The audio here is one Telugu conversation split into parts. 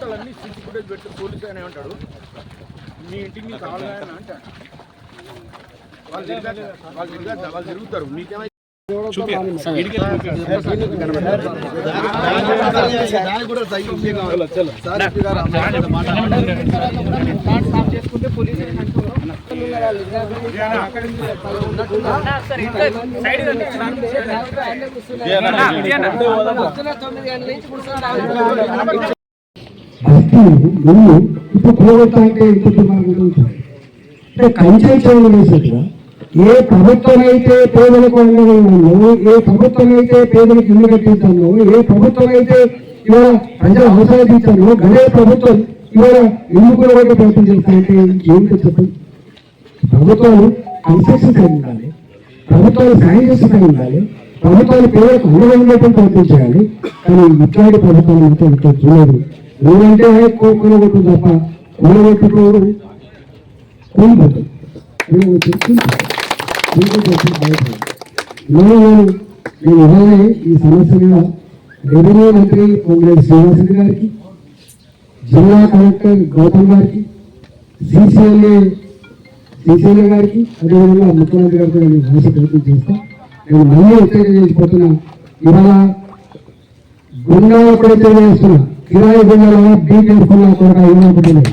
టోటల్ అన్ని సీసీ ఫుటేజ్ పెట్టి పోలీస్ ఆయన ఏమంటాడు మీ ఇంటికి మీకు కావాలని ఆయన అంటాడు వాళ్ళు తిరగద్దా? వాళ్ళు తిరగద్దా? వాళ్ళు తిరుగుతారు మీకేమైతే భక్తి ఇల్లు ఇప్పుడు కూడగొట్టా అంటే ఇప్పుడు మనకు ఉంటుంది అంటే కంచె చేయడం వేసేట్టుగా ఏ ప్రభుత్వం అయితే పేదలకు అండగా ఏ ప్రభుత్వం అయితే పేదలకు ఇల్లు కట్టించాలో ఏ ప్రభుత్వం అయితే ఇవాళ ప్రజల అవసరాలు తీర్చాలో గదే ప్రభుత్వం ఇవాళ ఇల్లు కూడగొట్టే ప్రయత్నం చేస్తాయంటే ఏమిటో చెప్పండి ప్రభుత్వాలు కన్స్ట్రక్షన్స్ అయి ఉండాలి ప్రభుత్వాలు సాయం అయి ఉండాలి. ప్రభుత్వాలు పేదలకు అండగా ఉండేటువంటి ప్రయత్నం చేయాలి కానీ ఇట్లాంటి ప్రభుత్వాలు అయితే ఇక్కడ చూడలేదు నువ్వంటే కూలగొట్టు తప్ప కూలగొట్టుకోడు కూలిపోతుంది నేను నేను ఇవాళ ఈ సమస్య మీద. రెవెన్యూ మంత్రి పొంగిరెడ్డి శ్రీనివాసరెడ్డి గారికి జిల్లా కలెక్టర్ గౌతమ్ గారికి సిసిఎల్ఏ సిసిఎల్ఏ గారికి అదేవిధంగా ముఖ్యమంత్రి గారికి నేను భాష ప్రయత్నం చేస్తాను నేను మళ్ళీ ఉత్తేజం చేసిపోతున్నా. ఇవాళ గుండా ఎప్పుడైతే చేస్తున్నా. కిరాయి గుండాలో డీ తెలుసుకున్నా కూడా ఏమనుకుంటున్నాను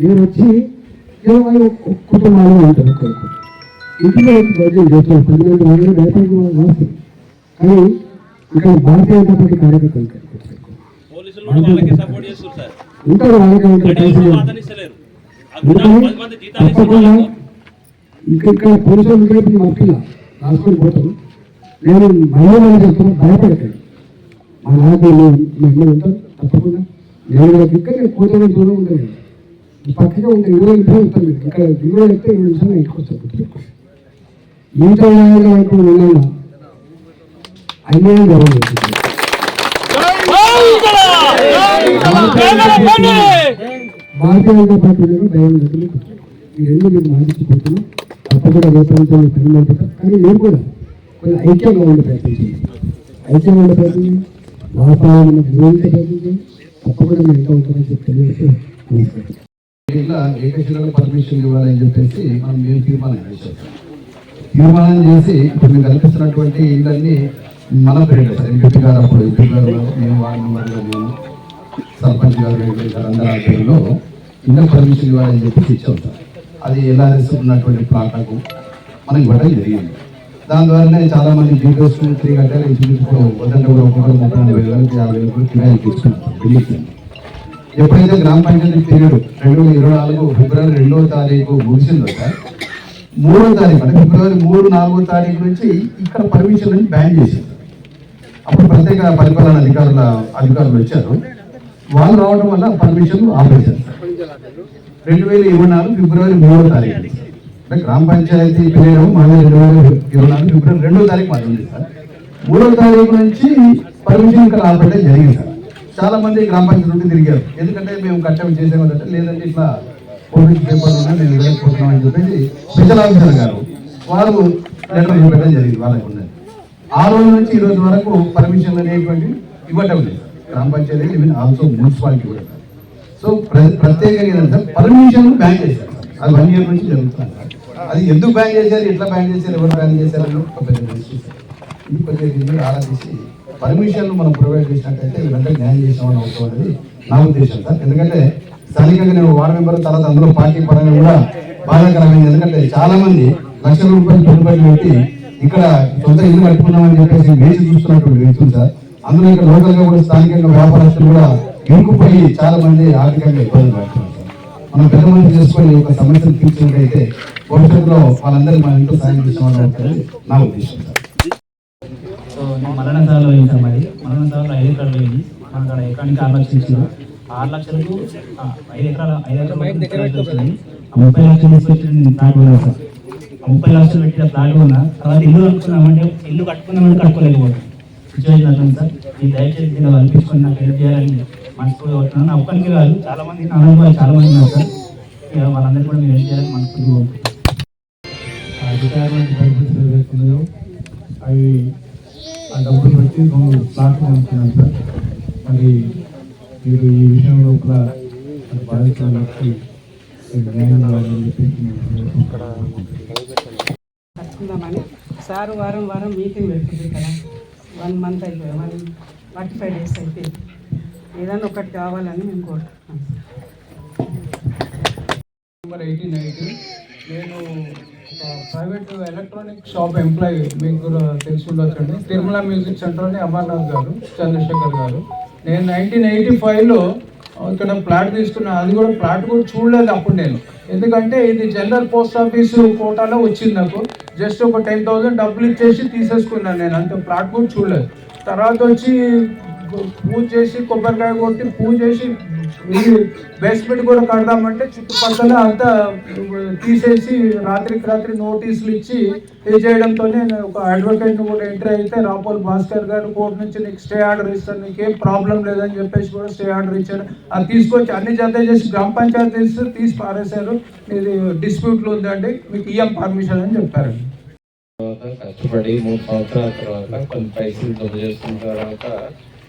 మీరు వచ్చి ఇరవై కుటుంబాలు ఉంటారు కొడుకు. ఇంటిలో భోజనం చేస్తారు. పన్నెండు వందలు డైపర్లు వేస్తారు కానీ ఇక్కడ భారతీయ జనతా పార్టీ కార్యకర్తలు ఉంటారు. పోలీసులు కూడా వాళ్ళకి ఇక్కడ పురుషులు ఉంటే మా పిల్ల రాసుకొని పోతాం. నేను మళ్ళీ మళ్ళీ చెప్తున్నా భయపడకండి. మా నాయకులు మేము మేము ఉంటాం తప్పకుండా. నేను కూడా ఇక్కడ నేను కూర్చొని దూరం ఉండదు పక్కగా ఉంటే ఇరవై నిమిషాలు ఉంటాను మీకు ఇక్కడ ఇరవై అయితే ఇరవై నిమిషాలు ఇంటికి వస్తాను. ఈతో వైపు వెళ్ళాల? అన్యాయం జరగలేదు. భారతీయ జనతా పార్టీ మీద భయం లేదు ఈ రెండు మీరు మాటిచ్చిపోతున్నాం తప్పకుండా రేపటి పని కానీ నేను కూడా కొంచెం ఐక్యంగా ఉండి ప్రయత్నం చేయండి. ఐక్యంగా ఉండే ప్రయత్నం చేయండి. వాతావరణం విరోధించే ప్రయత్నం చేయండి. తప్పకుండా మీరు ఎంత అవుతుందని చెప్పి తెలియజేసి నమస్కారం ఇట్లా ఏకశిలకు పర్మిషన్ ఇవ్వాలని చెప్పేసి మనం మేము తీర్మానం చేసాం తీర్మానం చేసి ఇప్పుడు మేము కల్పిస్తున్నటువంటి ఇళ్ళన్నీ మన పేరు సార్ ఎంపీ గారు అప్పుడు ఎంపీ గారు మేము వాడిన వాళ్ళు సర్పంచ్ గారు అందరి పేరులో ఇళ్ళకి పర్మిషన్ ఇవ్వాలని చెప్పేసి ఇచ్చాం సార్. అది ఎలా ఉన్నటువంటి ప్లాట్లకు మనం ఇవ్వడం జరిగింది దాని ద్వారానే చాలా మంది జీరోస్ త్రీ గంటలు ఇంచుమించు వద్దంటే కూడా ఒకటి ముప్పై వేల వరకు యాభై వేల ఎప్పుడైతే గ్రామ పంచాయతీ పీరియడ్ రెండు వేల ఇరవై నాలుగు ఫిబ్రవరి రెండవ తారీఖు ముగిసిందో సార్ మూడో తారీఖు అంటే ఫిబ్రవరి మూడు నాలుగో తారీఖు నుంచి ఇక్కడ పర్మిషన్ అని బ్యాన్ చేసింది అప్పుడు ప్రత్యేక పరిపాలన అధికారుల అధికారులు వచ్చారు. వాళ్ళు రావడం వల్ల పర్మిషన్ ఆపేశారు. రెండు వేల ఇరవై నాలుగు ఫిబ్రవరి మూడో తారీఖు అంటే గ్రామ పంచాయతీ పేరు మళ్ళీ రెండు వేల ఇరవై నాలుగు ఫిబ్రవరి రెండో తారీఖు మాది ఉంది సార్. మూడో తారీఖు నుంచి పర్మిషన్ ఇక్కడ ఆపేయడం జరిగింది సార్. చాలా మంది గ్రామ పంచాయతీ నుండి తిరిగారు. ఎందుకంటే మేము కట్టం చేసేవాళ్ళంటే లేదంటే ఇట్లా పోలీస్ పేపర్ ఉన్నా నేను ఇవ్వలేకపోతున్నాం అని చెప్పేసి స్పెషల్ ఆఫీసర్ గారు వారు లెటర్ ఇవ్వడం జరిగింది వాళ్ళకు ఉన్నది. ఆ రోజు నుంచి ఈ రోజు వరకు పర్మిషన్ అనేటువంటి ఇవ్వటం లేదు. గ్రామ పంచాయతీ ఈవెన్ ఆల్సో మున్సిపాలిటీ కూడా. సో ప్ర- ప్రత్యేకంగా ఏంటంటే పర్మిషన్ బ్యాన్ చేశారు. అది వన్ ఇయర్ నుంచి జరుగుతుంది అది ఎందుకు బ్యాన్ చేశారు? ఎట్లా బ్యాన్ చేశారు? ఎవరు బ్యాన్ చేశారు అని పెద్ద ఇది కొంచెం ఆలోచించి పర్మిషన్లు మనం ప్రొవైడ్ చేసినట్టయితే ఇదంతా న్యాయం చేసామని అవసరం అనేది నా ఉద్దేశం సార్. ఎందుకంటే స్థానికంగా నేను వార్డు మెంబర్ తర్వాత అందులో పార్టీ పరంగా కూడా బాధాకరమైంది. ఎందుకంటే చాలా మంది లక్షల రూపాయలు పెట్టుబడి పెట్టి ఇక్కడ సొంత ఇల్లు కట్టుకున్నామని చెప్పేసి వేసి చూస్తున్నటువంటి వ్యక్తులు సార్. అందులో ఇక్కడ లోకల్గా కూడా స్థానికంగా వ్యాపారస్తులు కూడా ఇరుక్కుపోయి చాలా మంది ఆర్థికంగా ఇబ్బందులు పడుతున్నారు. మనం పెద్ద మంది చేసుకొని ఒక సమస్యను తీర్చినట్టయితే భవిష్యత్తులో వాళ్ళందరూ మన ఇంట్లో సాయం చేసామని అవుతుంది నా ఉద్దేశం. సార్ సో మరణశాలలో వేయించాం మరి. మరణశాలలో ఐదు ఎకరాలు వేయింది మనకు అక్కడ ఎకరానికి ఆరు లక్షలు ఇచ్చారు. ఆరు లక్షలకు ఆ, ఐదు ఎకరాల ఐదు ఎకరాలు వచ్చినాయి. ముప్పై లక్షలు తీసుకొచ్చి ప్లాట్ సార్. ముప్పై లక్షలు పెట్టిన ప్లాట్ ఉన్నా తర్వాత ఇల్లు కట్టుకున్నామంటే ఇల్లు కట్టుకున్నామంటే కట్టుకోలేకపోతాం సిచ్యువేషన్ అర్థం సార్. ఈ దయచేసి దీన్ని కల్పించుకొని నాకు హెల్ప్ చేయాలని మనస్ఫూర్తి కోరుతున్నాను. నా ఒక్కరికి కాదు చాలా మంది నా అనుభవాలు చాలా మంది ఉన్నారు వాళ్ళందరూ కూడా మీరు ఏం చేయాలని మనస్ఫూర్తిగా రిటైర్మెంట్ బెనిఫిట్స్ ఏవైతే అవి ఆ డబ్బులు పెట్టి రెండు ప్లాట్లు కొనుక్కున్నాను సార్. మరి మీరు ఈ విషయం లోపల బాధితులకి న్యాయం కావాలని చెప్పేసి నేను కట్టుకుందామని సార్ వారం వారం మీటింగ్ పెడుతుంది కదా. వన్ మంత్ అయిపోయి? వన్ ఫార్టీ ఫైవ్ డేస్ అయిపోయింది. ఏదైనా ఒకటి కావాలని మేము కోరుతున్నాం నెంబర్ ఎయిటీన్ ఎయిటీ నేను ఒక ప్రైవేట్ ఎలక్ట్రానిక్ షాప్ ఎంప్లాయీ మీకు కూడా తెలిసి ఉండొచ్చండి. తిరుమల మ్యూజిక్ సెంటర్ని అమర్నాథ్ గారు చంద్రశేఖర్ గారు. నేను నైన్టీన్ ఎయిటీ ఫైవ్లో ఇక్కడ ప్లాట్ తీసుకున్నా అది కూడా ప్లాట్ కూడా చూడలేదు అప్పుడు నేను. ఎందుకంటే ఇది జనరల్ పోస్ట్ ఆఫీస్ కోటాలో వచ్చింది నాకు. జస్ట్ ఒక టెన్ థౌసండ్ డబ్బులు ఇచ్చేసి తీసేసుకున్నాను నేను అంత ప్లాట్ కూడా చూడలేదు. తర్వాత వచ్చి పూజ చేసి కొబ్బరికాయ కొట్టి పూజ చేసి బేస్మెంట్ కూడా కడదామంటే చుట్టుపక్కల అంతా తీసేసి రాత్రికి రాత్రి నోటీసులు ఇచ్చి ఇది చేయడంతో ఒక అడ్వకేట్ కూడా ఎంట్రీ అయితే రాపోల్ భాస్కర్ గారు కోర్టు నుంచి నీకు స్టే ఆర్డర్ ఇస్తాను నీకేం ప్రాబ్లం లేదని చెప్పేసి కూడా స్టే ఆర్డర్ ఇచ్చారు. అది తీసుకొచ్చి అన్ని జత చేసి గ్రామ పంచాయతీ తీసి పారేశారు. ఇది డిస్ప్యూట్లు ఉందండి మీకు ఇఎం పర్మిషన్ అని చెప్పారు. కష్టపడి మూడు సంవత్సరాల తర్వాత కొన్ని పైసలు జమ చేసుకున్న తర్వాత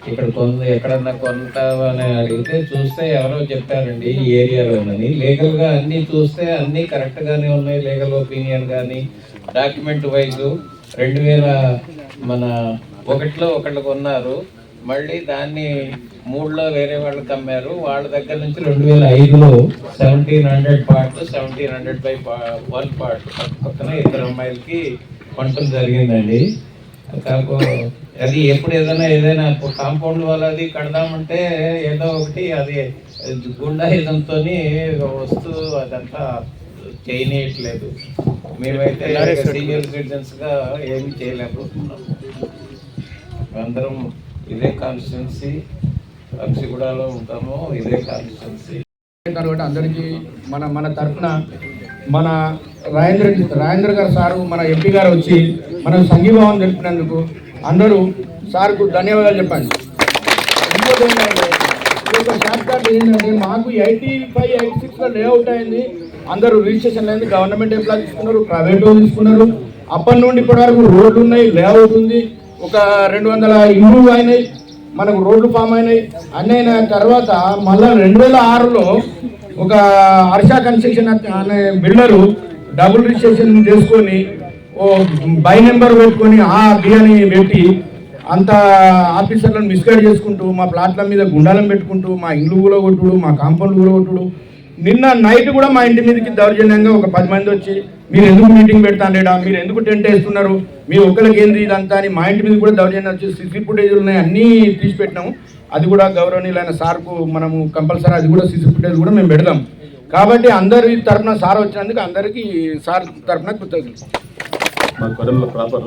ఇక్కడ కొంత ఎక్కడన్నా కొంటావని అడిగితే చూస్తే ఎవరో చెప్పారండి ఈ ఏరియాలోనని లీగల్ లీగల్గా అన్ని చూస్తే అన్ని కరెక్ట్గానే ఉన్నాయి లీగల్ ఒపీనియన్ కానీ డాక్యుమెంట్ వైజ్ రెండు వేల మన ఒకటిలో ఒకళ్ళు కొన్నారు. మళ్ళీ దాన్ని మూడులో వేరే వాళ్ళకి అమ్మారు వాళ్ళ దగ్గర నుంచి రెండు వేల ఐదులో seventeen hundred part seventeen hundred by one part పక్కన ఇద్దరు అమ్మాయిలకి పంటలు జరిగిందండి. కాకపోతే అది ఎప్పుడు ఏదైనా ఏదైనా కాంపౌండ్ వాళ్ళది కడదామంటే ఏదో ఒకటి అది గుండాయుధంతో వస్తూ అదంతా చేయనీయట్లేదు. మేమైతే సీనియర్ సిటిజన్స్గా ఏమి చేయలేకపోతున్నాం. అందరం ఇదే కాన్స్టిట్యున్సీ అక్షిగూడలో ఉంటాము ఇదే కాన్స్టిట్యున్సీ. తర్వాత అందరికీ మన మన తరఫున మన రాజేంద్ర రాజేంద్ర గారు సారు మన ఎంపీ గారు వచ్చి మన సంఘీభావం తెలిపినందుకు అందరూ సార్కు ధన్యవాదాలు చెప్పండి. ఇంకోటి ఏంటంటే షార్ట్ కట్ ఏంటంటే మాకు ఎయిటీ ఫైవ్ ఎయిటీ సిక్స్లో లేఅవుట్ అయింది. అందరూ రిజిస్ట్రేషన్ అయింది గవర్నమెంట్ ఎంప్లాయ్ తీసుకున్నారు ప్రైవేట్ తీసుకున్నారు. అప్పటి నుండి ఇప్పటి వరకు రోడ్లు ఉన్నాయి లేఅవుట్ ఉంది. ఒక రెండు వందల ఇంప్రూవ్ అయినాయి మనకు రోడ్లు ఫామ్ అయినాయి. అన్నీ అయిన తర్వాత మళ్ళా రెండు వేల ఆరులో ఒక హర్ష కన్స్ట్రక్షన్ అనే బిల్డరు డబుల్ రిజిస్ట్రేషన్ చేసుకొని ఓ బై నెంబర్ పెట్టుకొని ఆ బి అని పెట్టి అంత ఆఫీసర్లను మిస్గైడ్ చేసుకుంటూ మా ప్లాట్ల మీద గుండాలను పెట్టుకుంటూ మా ఇండ్లు కూడా మా కాంపౌండ్ కూడా నిన్న నైట్ కూడా మా ఇంటి మీదకి దౌర్జన్యంగా ఒక పది మంది వచ్చి మీరు ఎందుకు మీటింగ్ పెడతాండేడా మీరు ఎందుకు టెంట్ వేస్తున్నారు? మీ ఒక్కరికి ఏంది ఇదంతా? అని మా ఇంటి మీద కూడా దౌర్జన్యం వచ్చి సిసి ఫుటేజ్లు ఉన్నాయి అన్నీ తీసి పెట్టినాము. అది కూడా గౌరవనీయులైన సార్కు మనము కంపల్సరీ అది కూడా సిసి ఫుటేజ్ కూడా మేము పెడదాం. కాబట్టి అందరి తరఫున సార్ వచ్చినందుకు అందరికీ సార్ తరఫున కృతజ్ఞతలు. మా కొరంలో ప్రాపర్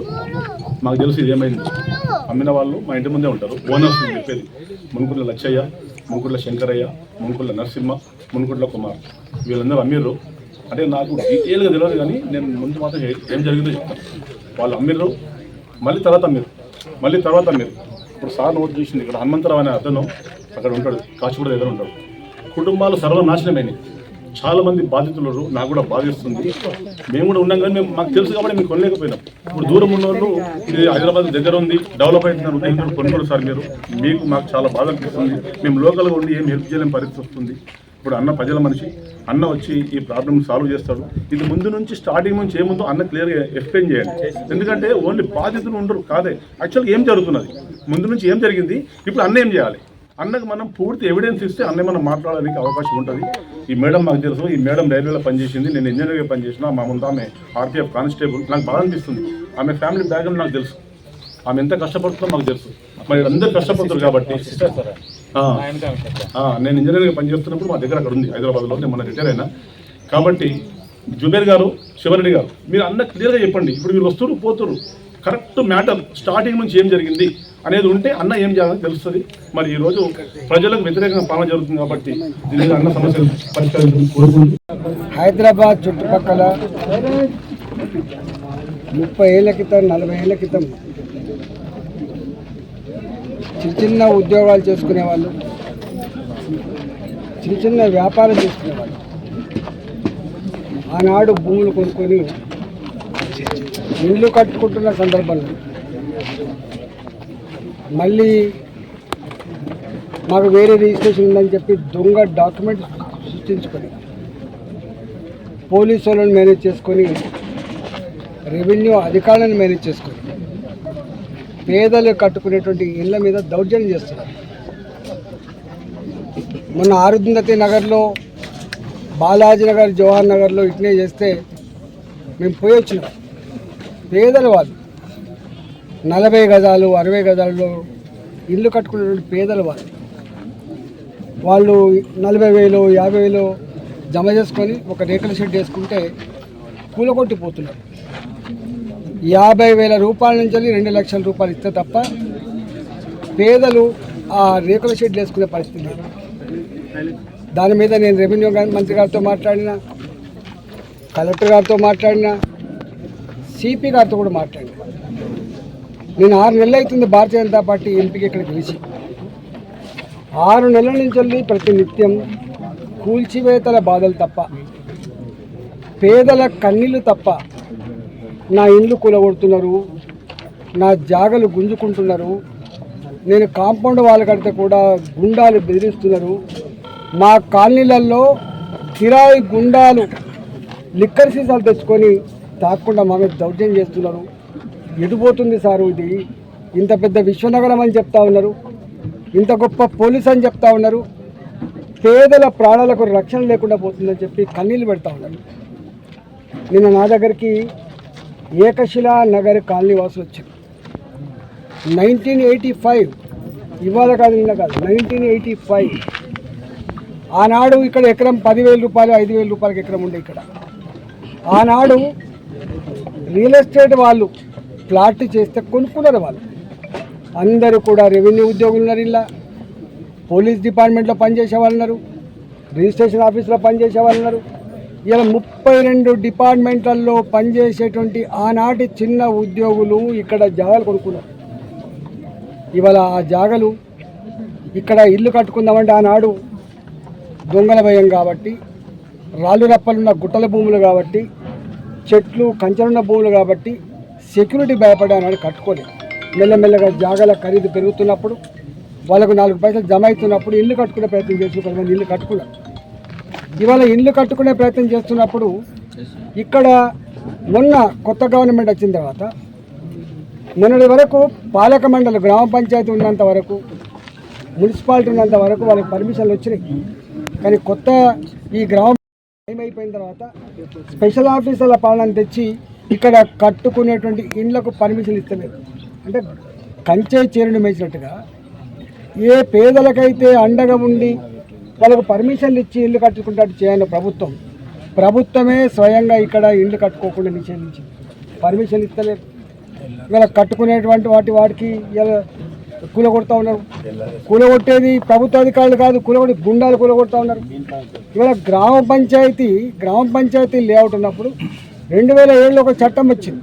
మాకు తెలుసు ఇది ఏమైంది. అమ్మిన వాళ్ళు మా ఇంటి ముందే ఉంటారు. ఓనర్స్ చెప్పేది మునుకుర్ల లచ్చయ్య మునుకుర్ల శంకరయ్య మునుకుర్ల నరసింహ మునుకుర్ల కుమార్. వీళ్ళందరూ అమ్మిర్రు. అంటే నాకు డీటెయిల్గా తెలియదు కానీ నేను ముందు మాత్రం ఏం జరిగిందో చెప్తాను వాళ్ళు అమ్మిర్రు మళ్ళీ తర్వాత అమ్మిర్రు మళ్ళీ తర్వాత అమ్మిర్రు. ఇప్పుడు సార్ నోట్ చూసింది ఇక్కడ హనుమంతరావు అనే అతను అక్కడ ఉంటాడు కాచిగూడ దగ్గర ఉంటాడు. కుటుంబాలు సర్వనాశనమైనవి చాలా మంది బాధితులు నాకు కూడా బాధిస్తుంది మేము కూడా ఉన్నాం కానీ మేము మాకు తెలుసు కాబట్టి మేము కొనలేకపోయినాం. ఇప్పుడు దూరం ఉన్న వాళ్ళు ఇది హైదరాబాద్ దగ్గర ఉంది. డెవలప్ అవుతున్నారు ఉద్యోగులు కొనుగోలు సార్ మీరు. మీకు మాకు చాలా బాధ అనిపిస్తుంది. మేము లోకల్గా ఉండి ఏం హెల్ప్ చేయలేని పరిస్థితి వస్తుంది. ఇప్పుడు అన్న ప్రజల మనిషి. అన్న వచ్చి ఈ ప్రాబ్లమ్ సాల్వ్ చేస్తాడు. ఇది ముందు నుంచి స్టార్టింగ్ నుంచి ఏముందో అన్న క్లియర్గా ఎక్స్ప్లెయిన్ చేయండి. ఎందుకంటే ఓన్లీ బాధితులు ఉండరు. కాదే. యాక్చువల్గా ఏం జరుగుతున్నది? ముందు నుంచి ఏం జరిగింది? ఇప్పుడు అన్న ఏం చేయాలి? అన్నకు మనం పూర్తి ఎవిడెన్స్ ఇస్తే అన్నీ మనం మాట్లాడడానికి అవకాశం ఉంటుంది. ఈ మేడం మాకు తెలుసు ఈ మేడం రైల్వేలో పనిచేసింది నేను ఇంజనీర్గా పనిచేసిన మా ముందు ఆమె ఆర్టీఎఫ్ కానిస్టేబుల్ నాకు బాగా అనిపిస్తుంది. ఆమె ఫ్యామిలీ బ్యాక్గ్రౌండ్ నాకు తెలుసు. ఆమె ఎంత కష్టపడుతుందో మాకు తెలుసు. మరి అందరూ కష్టపడుతారు కాబట్టి. నేను ఇంజనీర్గా పనిచేస్తున్నప్పుడు మా దగ్గర అక్కడ ఉంది హైదరాబాద్లో నేను మన రిటైర్ అయినా. కాబట్టి జుబేర్ గారు శివరెడ్డి గారు మీరు అన్న క్లియర్గా చెప్పండి. ఇప్పుడు మీరు వస్తున్నారు పోతున్నారు. కరెక్ట్ మ్యాటర్ స్టార్టింగ్ నుంచి ఏం జరిగింది అనేది ఉంటే అన్న ఏం చేయాలని తెలుస్తుంది. మరి ఈరోజు ప్రజలకు వ్యతిరేకంగా పాలన జరుగుతుంది కాబట్టి దీని అన్న సమస్యలు పరిష్కరించుకుంటుంది హైదరాబాద్ చుట్టుపక్కల ముప్పై ఏళ్ళ క్రితం నలభై ఏళ్ళ క్రితం చిన్న చిన్న ఉద్యోగాలు చేసుకునే వాళ్ళు చిన్న చిన్న వ్యాపారం చేసుకునేవాళ్ళు ఆనాడు భూములు కొనుక్కొని ఇల్లు కట్టుకుంటున్న సందర్భంలో మళ్ళీ మాకు వేరే రిజిస్ట్రేషన్ ఉందని చెప్పి దొంగ డాక్యుమెంట్ సృష్టించుకొని పోలీసు వాళ్ళని మేనేజ్ చేసుకొని రెవెన్యూ అధికారులను మేనేజ్ చేసుకొని పేదలు కట్టుకునేటువంటి ఇళ్ళ మీద దౌర్జన్యం చేస్తున్నారు. మొన్న ఆరుంధతి నగర్లో బాలాజీ నగర్ జవహర్ నగర్లో ఇట్నే చేస్తే మేము పోయి వచ్చినాం. పేదలు వాళ్ళు నలభై గజాలు అరవై గజాల్లో ఇల్లు కట్టుకునేటువంటి పేదలు వాళ్ళు వాళ్ళు నలభై వేలు యాభై వేలు జమ చేసుకొని ఒక రేకుల షెడ్ వేసుకుంటే కూలగొట్టిపోతున్నారు. యాభై వేల రూపాయల నుంచి రెండు లక్షల రూపాయలు ఇస్తే తప్ప పేదలు ఆ రేకుల షెడ్లు వేసుకునే పరిస్థితి లేదు. దాని మీద నేను రెవెన్యూ మంత్రి గారితో మాట్లాడిన కలెక్టర్ గారితో మాట్లాడినా సిపి గారితో కూడా మాట్లాడిన. నేను ఆరు నెలలు అవుతుంది భారతీయ జనతా పార్టీ ఎంపీకి ఇక్కడ గెలిచి ఆరు నెలల నుంచి వెళ్ళి ప్రతి నిత్యం కూల్చివేతల బాధలు తప్ప పేదల కన్నీళ్ళు తప్ప నా ఇండ్లు కూలగొడుతున్నారు నా జాగలు గుంజుకుంటున్నారు నేను కాంపౌండ్ వాళ్ళ కడితే కూడా గుండాలు బెదిరిస్తున్నారు. మా కాలనీలలో కిరాయి గుండాలు లిక్కర్ సీసాలు తెచ్చుకొని తాకుండా మా మీద దౌర్జన్యం చేస్తున్నారు. ఎటుపోతుంది సారు ఇది? ఇంత పెద్ద విశ్వనగరం అని చెప్తా ఉన్నారు. ఇంత గొప్ప పోలీస్ అని చెప్తా ఉన్నారు. పేదల ప్రాణాలకు రక్షణ లేకుండా పోతుందని చెప్పి కన్నీళ్ళు పెడతా ఉన్నారు. నిన్న నా దగ్గరికి ఏకశిలా నగర్ కాలనీ వాసులు వచ్చారు. నైన్టీన్ ఎయిటీ ఫైవ్ ఇవాళ కాదు నిన్న కాదు నైన్టీన్ ఎయిటీ ఫైవ్. ఆనాడు ఇక్కడ ఎకరం పదివేల రూపాయలు ఐదు వేల రూపాయలకి ఎకరం ఉండే ఇక్కడ. ఆనాడు రియల్ ఎస్టేట్ వాళ్ళు ప్లాట్ చేస్తే కొనుక్కున్నారు వాళ్ళు. అందరూ కూడా రెవెన్యూ ఉద్యోగులు ఉన్నారు ఇలా. పోలీస్ డిపార్ట్మెంట్లో పనిచేసే వాళ్ళు ఉన్నారు. రిజిస్ట్రేషన్ ఆఫీస్లో పనిచేసే వాళ్ళు ఉన్నారు. ఇలా ముప్పై రెండు డిపార్ట్మెంట్లలో పనిచేసేటువంటి ఆనాటి చిన్న ఉద్యోగులు ఇక్కడ జాగాలు కొనుక్కున్నారు. ఇవాళ ఆ జాగలు ఇక్కడ ఇల్లు కట్టుకుందామంటే ఆనాడు దొంగల భయం కాబట్టి రాళ్ళు రప్పలున్న గుట్టల భూములు కాబట్టి చెట్లు కంచెలున్న భూములు కాబట్టి సెక్యూరిటీ భయపడే ఆనాడు కట్టుకోలేదు. మెల్లమెల్లగా జాగాల ఖరీదు పెరుగుతున్నప్పుడు వాళ్ళకు నాలుగు పైసలు జమ అవుతున్నప్పుడు ఇల్లు కట్టుకునే ప్రయత్నం చేసి కొంతమంది ఇల్లు కట్టుకున్నారు. ఇవాళ ఇల్లు కట్టుకునే ప్రయత్నం చేస్తున్నప్పుడు ఇక్కడ మొన్న కొత్త గవర్నమెంట్ వచ్చిన తర్వాత మొన్నటి వరకు పాలక మండలి గ్రామ పంచాయతీ ఉన్నంత వరకు మున్సిపాలిటీ ఉన్నంత వరకు వాళ్ళకి పర్మిషన్లు వచ్చినాయి. కానీ కొత్త ఈ గ్రామ టైం అయిపోయిన తర్వాత స్పెషల్ ఆఫీసర్ల పాలన తెచ్చి ఇక్కడ కట్టుకునేటువంటి ఇండ్లకు పర్మిషన్ ఇస్తలేదు. అంటే కంచే చీరను మేసినట్టుగా ఏ పేదలకైతే అండగా ఉండి వాళ్ళకు పర్మిషన్లు ఇచ్చి ఇల్లు కట్టుకుంటాడు చేయాలి ప్రభుత్వం ప్రభుత్వమే స్వయంగా ఇక్కడ ఇల్లు కట్టుకోకుండా నిషేధించింది. పర్మిషన్ ఇస్తలేదు. ఇవాళ కట్టుకునేటువంటి వాటి వాటికి ఇలా కూలగొడతా ఉన్నారు. కూలగొట్టేది ప్రభుత్వ అధికారులు కాదు కూలగొట్టి గుండాలు కూలగొడతా ఉన్నారు. ఇవాళ గ్రామ పంచాయతీ గ్రామ పంచాయతీ లేఅవుట్ ఉన్నప్పుడు రెండు వేల ఏడులో ఒక చట్టం వచ్చింది.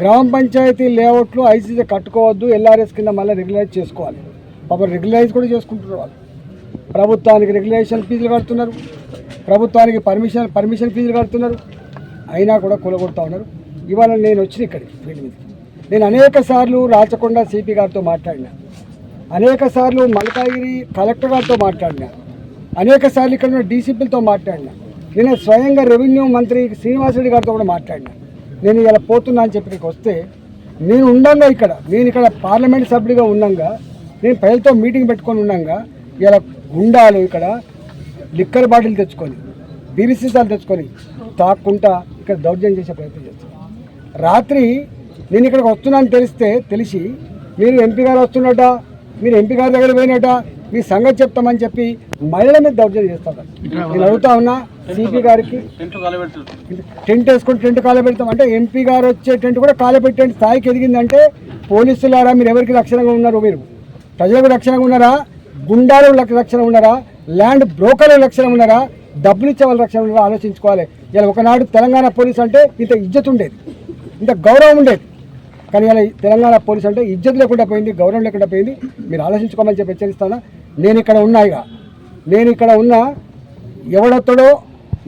గ్రామ పంచాయతీ లేఅవుట్లు ఐసీసీ కట్టుకోవద్దు ఎల్ఆర్ఎస్ కింద మళ్ళీ రెగ్యులైజ్ చేసుకోవాలి. పాపం రెగ్యులైజ్ కూడా చేసుకుంటున్నారు వాళ్ళు. ప్రభుత్వానికి రెగ్యులేషన్ ఫీజులు కడుతున్నారు. ప్రభుత్వానికి పర్మిషన్ పర్మిషన్ ఫీజులు కడుతున్నారు. అయినా కూడా కూలగొడతా ఉన్నారు. ఇవాళ నేను వచ్చిన ఇక్కడికి ఫీల్డ్ మీదకి. నేను అనేక సార్లు రాచకొండ సిపి గారితో మాట్లాడినా. అనేక సార్లు మల్కాగిరి కలెక్టర్ గారితో మాట్లాడినా. అనేక సార్లు ఇక్కడ ఉన్న డీసీపీలతో మాట్లాడినా. నేను స్వయంగా రెవెన్యూ మంత్రి శ్రీనివాసరెడ్డి గారితో కూడా మాట్లాడినా. నేను ఇలా పోతున్నా అని చెప్పి వస్తే నేను ఉండంగా ఇక్కడ నేను ఇక్కడ పార్లమెంట్ సభ్యుడిగా ఉండంగా నేను ప్రజలతో మీటింగ్ పెట్టుకొని ఉండంగా ఇలా గుండాలు ఇక్కడ లిక్కర్ బాటిల్ తెచ్చుకొని బీరిసీసాలు తెచ్చుకొని తాక్కుంటా ఇక్కడ దౌర్జన్యం చేసే ప్రయత్నం చేస్తాను రాత్రి నేను ఇక్కడికి వస్తున్నాను తెలిస్తే తెలిసి మీరు ఎంపీ గారు వస్తున్నట మీరు ఎంపీ గారి దగ్గర పోయినట మీ సంగతి చెప్తామని చెప్పి మహిళల మీద దౌర్జన్యం చేస్తాను. నేను అడుగుతా ఉన్నా సిపి గారికి. టెంట్ వేసుకుని టెంట్ కాల పెడతాం. అంటే ఎంపీ గారు వచ్చే టెంట్ కూడా కాల పెట్టే స్థాయికి ఎదిగిందంటే పోలీసులారా మీరు ఎవరికి రక్షణగా ఉన్నారు మీరు? ప్రజలకు రక్షణగా ఉన్నారా? గుండాలు రక్షణ ఉన్నారా? ల్యాండ్ బ్రోకర్లు రక్షణ ఉన్నారా? డబ్బులు ఇచ్చే వాళ్ళ రక్షణ ఉన్నారా? ఆలోచించుకోవాలి. ఇలా ఒకనాడు తెలంగాణ పోలీస్ అంటే ఇంత ఇజ్జత్ ఉండేది. ఇంత గౌరవం ఉండేది. కానీ ఇలా తెలంగాణ పోలీస్ అంటే ఇజ్జత్ లేకుండా పోయింది గౌరవం లేకుండా పోయింది. మీరు ఆలోచించుకోమని చెప్పి హెచ్చరిస్తానా? నేను ఇక్కడ ఉన్నా ఇక. నేను ఇక్కడ ఉన్నా ఎవడొత్తడో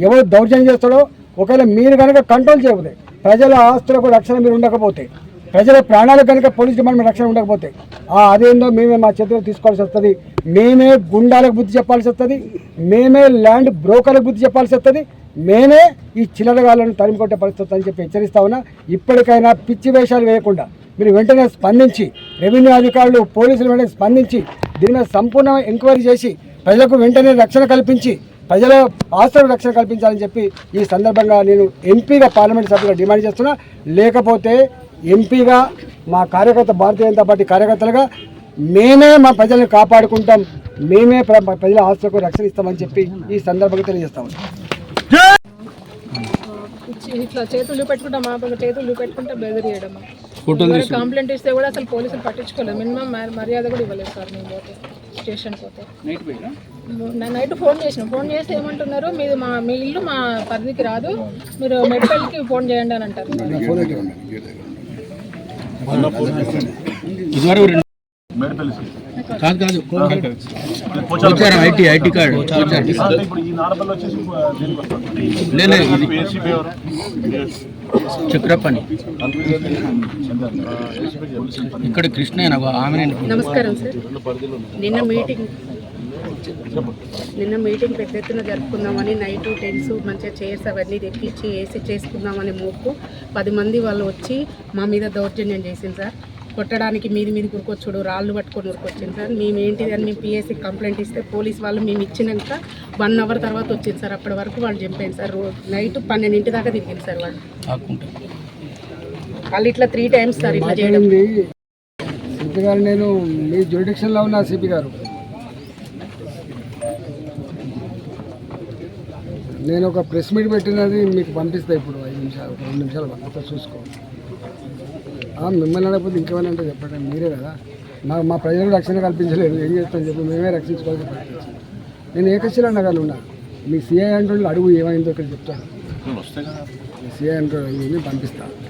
ఎవడు దౌర్జన్యం చేస్తాడో ఒకవేళ మీరు కనుక కంట్రోల్ చేయకపోతే ప్రజల ఆస్తులకు రక్షణ మీరు ఉండకపోతే ప్రజల ప్రాణాలకు కనుక పోలీస్ డిపార్ట్మెంట్ రక్షణ ఉండకపోతే ఆ అదేందో మేమే మా చేతిలో తీసుకోవాల్సి వస్తుంది. మేమే గుండాలకు బుద్ధి చెప్పాల్సి వస్తుంది. మేమే ల్యాండ్ బ్రోకర్లకు బుద్ధి చెప్పాల్సి వస్తుంది. మేమే ఈ చిల్లరగాళ్ళను తరిమి కొట్టే పరిస్థితి అని చెప్పి హెచ్చరిస్తా ఉన్నా. ఇప్పటికైనా పిచ్చి వేషాలు వేయకుండా మీరు వెంటనే స్పందించి రెవెన్యూ అధికారులు పోలీసులు వెంటనే స్పందించి దీని మీద సంపూర్ణ ఎంక్వైరీ చేసి ప్రజలకు వెంటనే రక్షణ కల్పించి ప్రజల ఆస్తులకు రక్షణ కల్పించాలని చెప్పి ఈ సందర్భంగా నేను ఎంపీగా పార్లమెంట్ సభ్యులు డిమాండ్ చేస్తున్నా. లేకపోతే ఎంపీగా మా కార్యకర్త భారతీయ జనతా పార్టీ కార్యకర్తలుగా మేమే మా ప్రజల్ని కాపాడుకుంటాం. మేమే ప్ర- ప్రజల ఆస్తులకు రక్షణ ఇస్తామని చెప్పి ఈ సందర్భంగా తెలియజేస్తాం ఇట్లా చేతులు చూపెట్టుకుంటా మా పక్క చేతులు చూపెట్టుకుంటే బెదిరియడం కంప్లైంట్ ఇస్తే కూడా అసలు పోలీసులు పట్టించుకోలేదు. మినిమం మర్యాద కూడా ఇవ్వలేదు సార్ మేము పోతే స్టేషన్ పోతే. నా- నైట్ ఫోన్ చేసిన. ఫోన్ చేస్తే ఏమంటున్నారు? మీది మా మీ ఇల్లు మా పరిధికి రాదు. మీరు మెడికల్కి ఫోన్ చేయండి అని అంటారు. మేడపల్లి కాదు కాదు. ఐటీ ఐటీ కార్డు లేదు చక్రపని. ఇక్కడ కృష్ణ ఆమె నమస్కారం సార్. నిన్న మీటింగ్ నిన్న మీటింగ్ పెద్ద ఎత్తున జరుపుకుందామని నైట్ టెన్స్ మంచిగా చైర్స్ అవన్నీ తెప్పించి ఏసీ చేసుకుందామని మోపు పది మంది వాళ్ళు వచ్చి మా మీద దౌర్జన్యం చేసింది సార్. కొట్టడానికి మీది మీది ఉరుకొచ్చుడు రాళ్ళు పట్టుకొని ఉరుకొచ్చింది సార్. మేము ఏంటిది అని మేము పిఎస్సి కంప్లైంట్ ఇస్తే పోలీస్ వాళ్ళు మేము ఇచ్చినాక వన్ అవర్ తర్వాత వచ్చింది సార్. అప్పటి వరకు వాళ్ళు చంపారు సార్. నైట్ పన్నెండింటి దాకా తిరిగింది సార్ వాళ్ళు. వాళ్ళు ఇట్లా త్రీ టైమ్స్ సార్ ఇట్లా చేయడం. సిపి గారు నేను మీ జ్యూరిడిక్షన్లో ఉన్నా సిపి గారు. నేను ఒక ప్రెస్ మీట్ పెట్టినది మీకు పంపిస్తా ఇప్పుడు. ఐదు నిమిషాలు రెండు నిమిషాలు పంపిస్తా చూసుకో. ఆ, మిమ్మల్ని అడగకపోతే ఇంకేమైనా అంటే చెప్పండి. మీరే కదా. మా మా ప్రజలకు రక్షణ కల్పించలేదు. ఏం చేస్తాను చెప్పి? మేమే రక్షించుకోవాల్సి పరిస్థితి నేను ఏకశిలా నగర్ ఉన్నా. మీ సిఐ అంటే అడుగు ఏమైందో ఇక్కడ చెప్తాను. సిఐ అంటే పంపిస్తాను